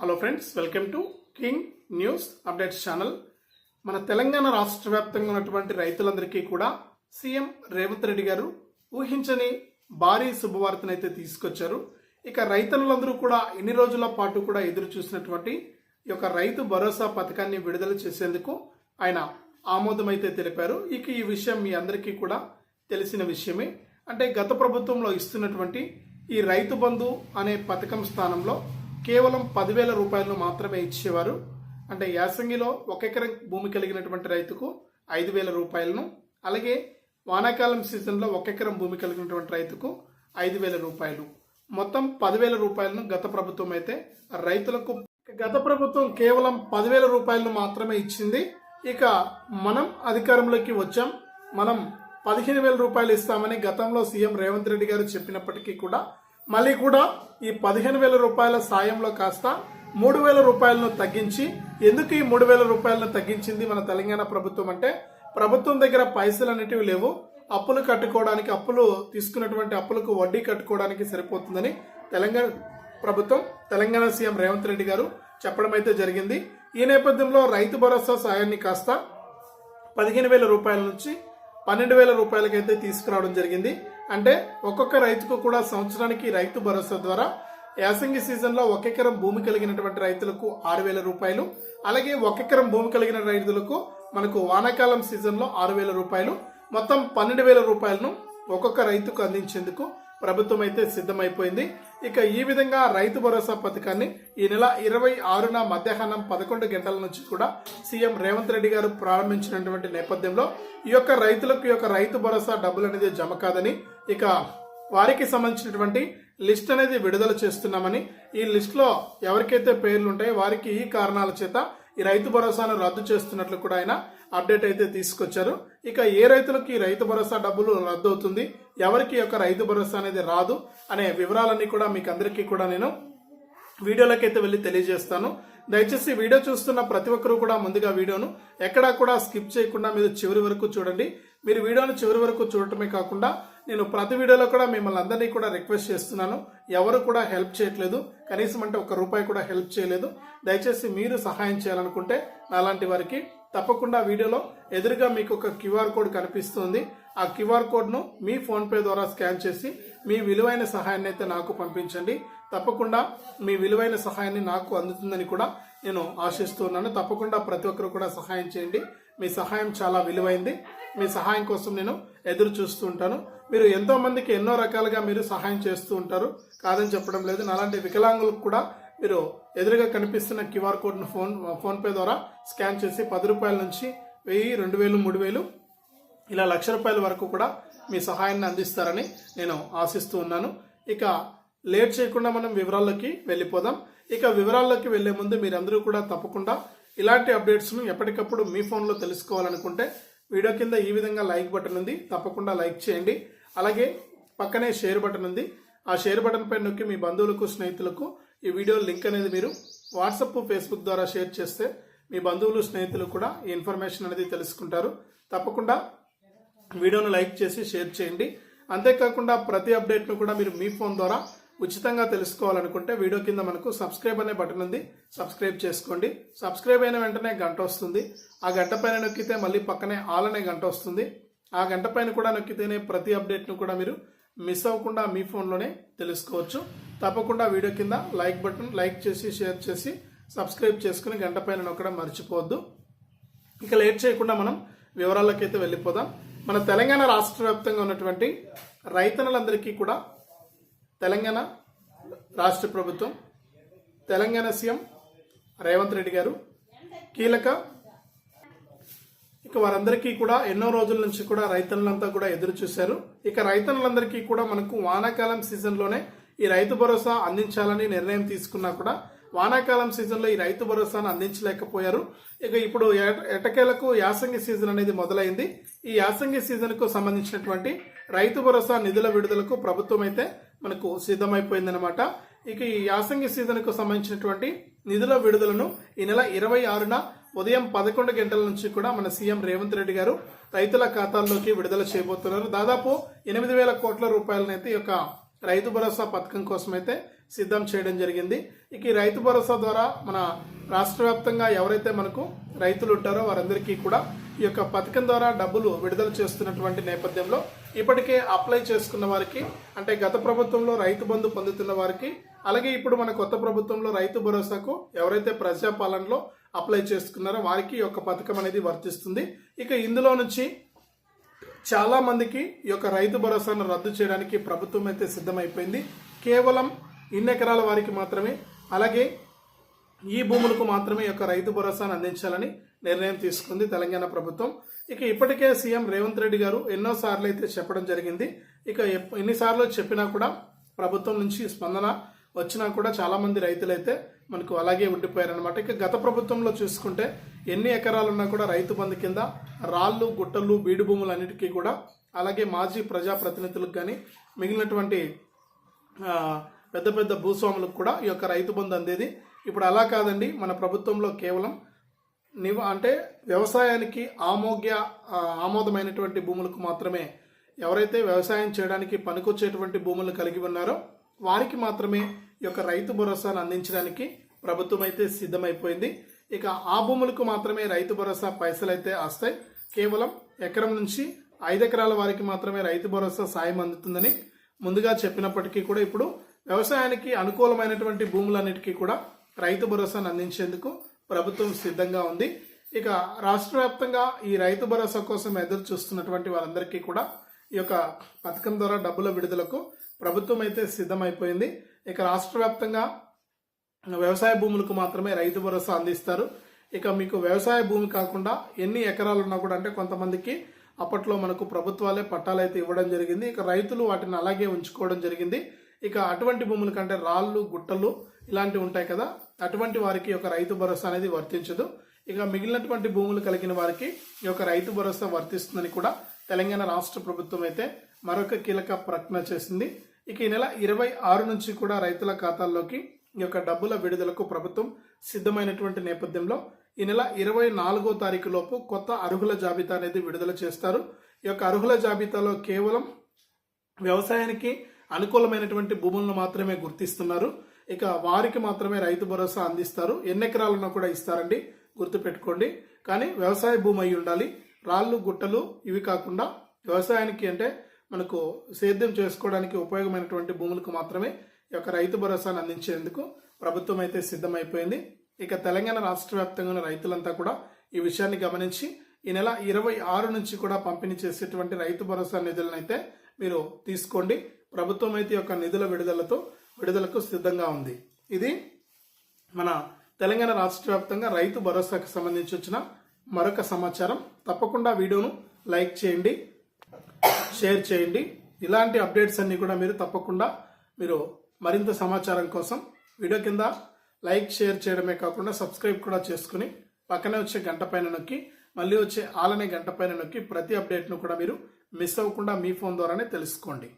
Hello friends welcome to King news updates channel మన తెలంగాణ రాష్ట్ర వ్యాప్తంగా ఉన్నటువంటి రైతులందరికీ కూడా సీఎం రేవంత్ రెడ్డి గారు ఊహించని భారీ శుభవార్తనైతే తీసుకొచ్చారు. ఇక రైతులందరూ కూడా ఎన్ని రోజుల పాటు కూడా ఎదురు చూసినటువంటి ఈ యొక్క రైతు భరోసా పథకాన్ని విడుదల చేసేందుకు ఆయన ఆమోదమైతే తెలిపారు. ఇక ఈ విషయం మీ అందరికీ కూడా తెలిసిన విషయమే. అంటే గత ప్రభుత్వంలో ఇస్తున్నటువంటి ఈ రైతు బంధు అనే పథకం స్థానంలో కేవలం పదివేల రూపాయలను మాత్రమే ఇచ్చేవారు. అంటే యాసంగిలో ఒక ఎకరం భూమి కలిగినటువంటి రైతుకు ఐదు వేల రూపాయలను అలాగే వానాకాలం సీజన్లో ఒక ఎకరం భూమి కలిగినటువంటి రైతుకు ఐదు వేల రూపాయలు. మొత్తం పదివేల రూపాయలను గత ప్రభుత్వం అయితే రైతులకు గత ప్రభుత్వం కేవలం పదివేల రూపాయలను మాత్రమే ఇచ్చింది. ఇక మనం అధికారంలోకి వచ్చాం. మనం పదిహేను వేల రూపాయలు ఇస్తామని గతంలో సీఎం రేవంత్ రెడ్డి గారు చెప్పినప్పటికీ కూడా మళ్ళీ కూడా ఈ పదిహేను వేల రూపాయల సాయంలో కాస్త మూడు వేల రూపాయలను తగ్గించి ఎందుకు ఈ మూడు వేల రూపాయలను తగ్గించింది మన తెలంగాణ ప్రభుత్వం అంటే ప్రభుత్వం దగ్గర పైసలు అనేటివి లేవు. అప్పులు కట్టుకోవడానికి అప్పులు తీసుకున్నటువంటి అప్పులకు వడ్డీ కట్టుకోవడానికి సరిపోతుందని తెలంగాణ ప్రభుత్వం తెలంగాణ సీఎం రేవంత్ రెడ్డి గారు చెప్పడం అయితే జరిగింది. ఈ నేపథ్యంలో రైతు భరోసా సాయాన్ని కాస్త పదిహేను వేల రూపాయల నుంచి పన్నెండు వేల రూపాయలకైతే తీసుకురావడం జరిగింది. అంటే ఒక్కొక్క రైతుకు కూడా సంవత్సరానికి రైతు భరోసా ద్వారా యాసంగి సీజన్లో ఒక ఎకరం భూమి కలిగినటువంటి రైతులకు ఆరు వేల రూపాయలు అలాగే ఒక ఎకరం భూమి కలిగిన రైతులకు మనకు వానాకాలం సీజన్లో ఆరు వేల రూపాయలు మొత్తం పన్నెండు వేల రూపాయలను ఒక్కొక్క రైతుకు అందించేందుకు ప్రభుత్వం అయితే సిద్ధమైపోయింది. ఇక ఈ విధంగా రైతు భరోసా పథకాన్ని ఈ నెల ఇరవై ఆరున మధ్యాహ్నం పదకొండు గంటల నుంచి కూడా సీఎం రేవంత్ రెడ్డి గారు ప్రారంభించినటువంటి నేపథ్యంలో ఈ యొక్క రైతులకు ఈ యొక్క రైతు భరోసా డబ్బులు అనేది జమ కాదని ఇక వారికి సంబంధించినటువంటి లిస్ట్ అనేది విడుదల చేస్తున్నామని ఈ లిస్ట్లో ఎవరికైతే పేర్లు ఉంటాయో వారికి ఈ కారణాల చేత ఈ రైతు భరోసాను రద్దు చేస్తున్నట్లు కూడా ఆయన అప్డేట్ అయితే తీసుకొచ్చారు. ఇక ఏ రైతులకు ఈ రైతు భరోసా డబ్బులు రద్దు అవుతుంది ఎవరికి యొక్క రైతు భరోసా అనేది రాదు? అనే వివరాలన్నీ కూడా మీకు అందరికీ కూడా నేను వీడియోలోకి అయితే వెళ్ళి తెలియజేస్తాను. దయచేసి వీడియో చూస్తున్న ప్రతి ఒక్కరూ కూడా ముందుగా వీడియోను ఎక్కడా కూడా స్కిప్ చేయకుండా మీరు చివరి వరకు చూడండి. మీరు వీడియోను చివరి వరకు చూడటమే కాకుండా నేను ప్రతి వీడియోలో కూడా మిమ్మల్ని అందరినీ కూడా రిక్వెస్ట్ చేస్తున్నాను. ఎవరు కూడా హెల్ప్ చేయట్లేదు. కనీసం అంటే ఒక రూపాయి కూడా హెల్ప్ చేయలేదు. దయచేసి మీరు సహాయం చేయాలనుకుంటే నాలాంటి వారికి తప్పకుండా వీడియోలో ఎదురుగా మీకు ఒక క్యూఆర్ కోడ్ కనిపిస్తుంది. ఆ క్యూఆర్ కోడ్ను మీ ఫోన్పే ద్వారా స్కాన్ చేసి మీ విలువైన సహాయాన్ని అయితే నాకు పంపించండి. తప్పకుండా మీ విలువైన సహాయాన్ని నాకు అందుతుందని కూడా నేను ఆశిస్తూ ఉన్నాను. తప్పకుండా ప్రతి ఒక్కరు కూడా సహాయం చేయండి. మీ సహాయం చాలా విలువైంది. మీ సహాయం కోసం నేను ఎదురు చూస్తూ ఉంటాను. మీరు ఎంతోమందికి ఎన్నో రకాలుగా మీరు సహాయం చేస్తూ ఉంటారు. కాదని చెప్పడం లేదు. అలాంటి వికలాంగులకు కూడా మీరు ఎదురుగా కనిపిస్తున్న క్యూఆర్ కోడ్ను ఫోన్ ఫోన్పే ద్వారా స్కాన్ చేసి పది రూపాయల నుంచి వెయ్యి రెండు వేలు మూడు వేలు ఇలా లక్ష రూపాయల వరకు కూడా మీ సహాయాన్ని అందిస్తారని నేను ఆశిస్తూ ఉన్నాను. ఇక లేట్ చేయకుండా మనం వివరాల్లోకి వెళ్ళిపోదాం. ఇక వివరాల్లోకి వెళ్ళే ముందు మీరందరూ కూడా తప్పకుండా ఇలాంటి అప్డేట్స్ను ఎప్పటికప్పుడు మీ ఫోన్లో తెలుసుకోవాలనుకుంటే వీడియో కింద ఈ విధంగా లైక్ బటన్ ఉంది. తప్పకుండా లైక్ చేయండి. అలాగే పక్కనే షేర్ బటన్ ఉంది. ఆ షేర్ బటన్ పై నొక్కి మీ బంధువులకు స్నేహితులకు ఈ వీడియో లింక్ అనేది మీరు వాట్సప్ ఫేస్బుక్ ద్వారా షేర్ చేస్తే మీ బంధువులు స్నేహితులు కూడా ఈ ఇన్ఫర్మేషన్ అనేది తెలుసుకుంటారు. తప్పకుండా వీడియోను లైక్ చేసి షేర్ చేయండి. అంతేకాకుండా ప్రతి అప్డేట్ను కూడా మీరు మీ ఫోన్ ద్వారా ఉచితంగా తెలుసుకోవాలనుకుంటే వీడియో కింద మనకు సబ్స్క్రైబ్ అనే బటన్ ఉంది. సబ్స్క్రైబ్ చేసుకోండి. సబ్స్క్రైబ్ అయిన వెంటనే గంట వస్తుంది. ఆ గంట పైన నొక్కితే మళ్ళీ పక్కనే ఆల్ అనే గంట వస్తుంది. ఆ గంట పైన కూడా నొక్కితేనే ప్రతి అప్డేట్ను కూడా మీరు మిస్ అవ్వకుండా మీ ఫోన్లోనే తెలుసుకోవచ్చు. తప్పకుండా వీడియో కింద లైక్ బటన్ లైక్ చేసి షేర్ చేసి సబ్స్క్రైబ్ చేసుకుని గంట పైన నొక్కడం మర్చిపోవద్దు. ఇక లేట్ చేయకుండా మనం వివరాల్లోకి అయితే వెళ్ళిపోదాం. మన తెలంగాణ రాష్ట్ర వ్యాప్తంగా ఉన్నటువంటి రైతన్నలందరికీ కూడా తెలంగాణ రాష్ట్ర ప్రభుత్వం తెలంగాణ సీఎం రేవంత్ రెడ్డి గారు. కీలక ఇక వారందరికీ కూడా ఎన్నో రోజుల నుంచి కూడా రైతులంతా కూడా ఎదురు చూశారు. ఇక రైతులందరికీ కూడా మనకు వానాకాలం సీజన్లోనే ఈ రైతు భరోసా అందించాలని నిర్ణయం తీసుకున్నా కూడా వానాకాలం సీజన్లో ఈ రైతు భరోసాను అందించలేకపోయారు. ఇక ఇప్పుడు ఎట- ఎటకేలకు యాసంగి సీజన్ అనేది మొదలైంది. ఈ యాసంగి సీజన్కు సంబంధించినటువంటి రైతు భరోసా నిధుల విడుదలకు ప్రభుత్వం అయితే మనకు సిద్ధమైపోయిందనమాట ఇక ఈ యాసంగి సీజన్కు సంబంధించినటువంటి నిధుల విడుదలను ఈ నెల ఇరవై ఆరున ఉదయం పదకొండు గంటల నుంచి కూడా మన సీఎం రేవంత్ రెడ్డి గారు రైతుల ఖాతాల్లోకి విడుదల చేయబోతున్నారు. దాదాపు ఎనిమిది వేల కోట్ల రూపాయలనైతే ఈ యొక్క రైతు భరోసా పథకం కోసం అయితే సిద్ధం చేయడం జరిగింది. ఇక ఈ రైతు భరోసా ద్వారా మన రాష్ట్ర వ్యాప్తంగా ఎవరైతే మనకు రైతులు ఉంటారో వారందరికీ కూడా ఈ యొక్క పథకం ద్వారా డబ్బులు విడుదల చేస్తున్నటువంటి నేపథ్యంలో ఇప్పటికే అప్లై చేసుకున్న వారికి అంటే గత ప్రభుత్వంలో రైతు బంధు పొందుతున్న వారికి అలాగే ఇప్పుడు మన కొత్త ప్రభుత్వంలో రైతు భరోసాకు ఎవరైతే ప్రజాపాలనలో అప్లై చేసుకున్నారో వారికి ఈ యొక్క పథకం అనేది వర్తిస్తుంది. ఇక ఇందులో నుంచి చాలా మందికి ఈ యొక్క రైతు భరోసాను రద్దు చేయడానికి ప్రభుత్వం అయితే సిద్ధమైపోయింది. కేవలం ఇన్ని ఎకరాల వారికి మాత్రమే అలాగే ఈ భూములకు మాత్రమే ఈ యొక్క రైతు భరోసాను అందించాలని నిర్ణయం తీసుకుంది తెలంగాణ ప్రభుత్వం. ఇక ఇప్పటికే సీఎం రేవంత్ రెడ్డి గారు ఎన్నో సార్లు అయితే చెప్పడం జరిగింది. ఇక ఎన్నిసార్లు చెప్పినా కూడా ప్రభుత్వం నుంచి స్పందన వచ్చినా కూడా చాలామంది రైతులైతే మనకు అలాగే ఉండిపోయారనమాట ఇక గత ప్రభుత్వంలో చూసుకుంటే ఎన్ని ఎకరాలు ఉన్నా కూడా రైతు బంధు కింద రాళ్ళు గుట్టలు బీడు భూములు అన్నిటికీ కూడా అలాగే మాజీ ప్రజాప్రతినిధులకు కానీ మిగిలినటువంటి పెద్ద పెద్ద భూస్వాములకు కూడా ఈ యొక్క రైతు బంధు అందేది. ఇప్పుడు అలా కాదండి. మన ప్రభుత్వంలో కేవలం నివ అంటే వ్యవసాయానికి ఆమోగ్య ఆమోదమైనటువంటి భూములకు మాత్రమే ఎవరైతే వ్యవసాయం చేయడానికి పనికొచ్చేటువంటి భూములు కలిగి ఉన్నారో వారికి మాత్రమే ఈ యొక్క రైతు భరోసాను అందించడానికి ప్రభుత్వం అయితే సిద్ధమైపోయింది. ఇక ఆ భూములకు మాత్రమే రైతు భరోసా పైసలు అయితే వస్తాయి కేవలం ఎకరం నుంచి ఐదు ఎకరాల వారికి మాత్రమే రైతు భరోసా సాయం అందుతుందని ముందుగా చెప్పినప్పటికీ కూడా ఇప్పుడు వ్యవసాయానికి అనుకూలమైనటువంటి భూములన్నిటికీ కూడా రైతు భరోసాను అందించేందుకు ప్రభుత్వం సిద్ధంగా ఉంది. ఇక రాష్ట్ర వ్యాప్తంగా ఈ రైతు భరోసా కోసం ఎదురు చూస్తున్నటువంటి వారందరికీ కూడా ఈ యొక్క పథకం ద్వారా డబ్బుల విడుదలకు ప్రభుత్వం అయితే సిద్ధమైపోయింది. ఇక రాష్ట్ర వ్యాప్తంగా వ్యవసాయ భూములకు మాత్రమే రైతు భరోసా అందిస్తారు. ఇక మీకు వ్యవసాయ భూమి కాకుండా ఎన్ని ఎకరాలు ఉన్నా కూడా అంటే కొంతమందికి అప్పట్లో మనకు ప్రభుత్వాలే పట్టాలు అయితే ఇవ్వడం జరిగింది. ఇక రైతులు వాటిని అలాగే ఉంచుకోవడం జరిగింది. ఇక అటువంటి భూముల కంటే రాళ్ళు గుట్టలు ఇలాంటివి ఉంటాయి కదా అటువంటి వారికి ఒక రైతు భరోసా అనేది వర్తించదు. ఇక మిగిలినటువంటి భూములు కలిగిన వారికి ఈ యొక్క రైతు భరోసా వర్తిస్తుందని కూడా తెలంగాణ రాష్ట్ర ప్రభుత్వం అయితే మరొక కీలక ప్రకటన చేసింది. ఇక ఈ నెల ఇరవై ఆరు నుంచి కూడా రైతుల ఖాతాల్లోకి ఈ యొక్క డబ్బుల విడుదలకు ప్రభుత్వం సిద్ధమైనటువంటి నేపథ్యంలో ఈ నెల ఇరవై నాలుగో తారీఖు లోపు కొత్త అర్హుల జాబితా అనేది విడుదల చేస్తారు. ఈ యొక్క అర్హుల జాబితాలో కేవలం వ్యవసాయానికి అనుకూలమైనటువంటి భూములను మాత్రమే గుర్తిస్తున్నారు. ఇక వారికి మాత్రమే రైతు భరోసా అందిస్తారు. ఎన్ని ఎకరాలను కూడా ఇస్తారండి. గుర్తుపెట్టుకోండి. కానీ వ్యవసాయ భూమి అయి ఉండాలి. రాళ్ళు గుట్టలు ఇవి కాకుండా వ్యవసాయానికి అంటే మనకు సేద్యం చేసుకోవడానికి ఉపయోగమైనటువంటి భూములకు మాత్రమే ఈ యొక్క రైతు భరోసాను అందించేందుకు ప్రభుత్వం అయితే సిద్ధమైపోయింది. ఇక తెలంగాణ రాష్ట్ర వ్యాప్తంగా ఉన్న రైతులంతా కూడా ఈ విషయాన్ని గమనించి ఈ నెల ఇరవై ఆరు నుంచి కూడా పంపిణీ చేసేటువంటి రైతు భరోసా నిధులను అయితే మీరు తీసుకోండి. ప్రభుత్వం అయితే యొక్క నిధుల విడుదలతో విడుదలకు సిద్ధంగా ఉంది. ఇది మన తెలంగాణ రాష్ట్ర వ్యాప్తంగా రైతు భరోసాకు సంబంధించి వచ్చిన మరొక సమాచారం. తప్పకుండా వీడియోను లైక్ చేయండి షేర్ చేయండి. ఇలాంటి అప్డేట్స్ అన్నీ కూడా మీరు తప్పకుండా మీరు మరింత సమాచారం కోసం వీడియో కింద లైక్ షేర్ చేయడమే కాకుండా సబ్స్క్రైబ్ కూడా చేసుకుని పక్కనే వచ్చే గంట పైన నొక్కి మళ్ళీ వచ్చే ఆలనే గంట పైన నొక్కి ప్రతి అప్డేట్ను కూడా మీరు మిస్ అవ్వకుండా మీ ఫోన్ ద్వారానే తెలుసుకోండి.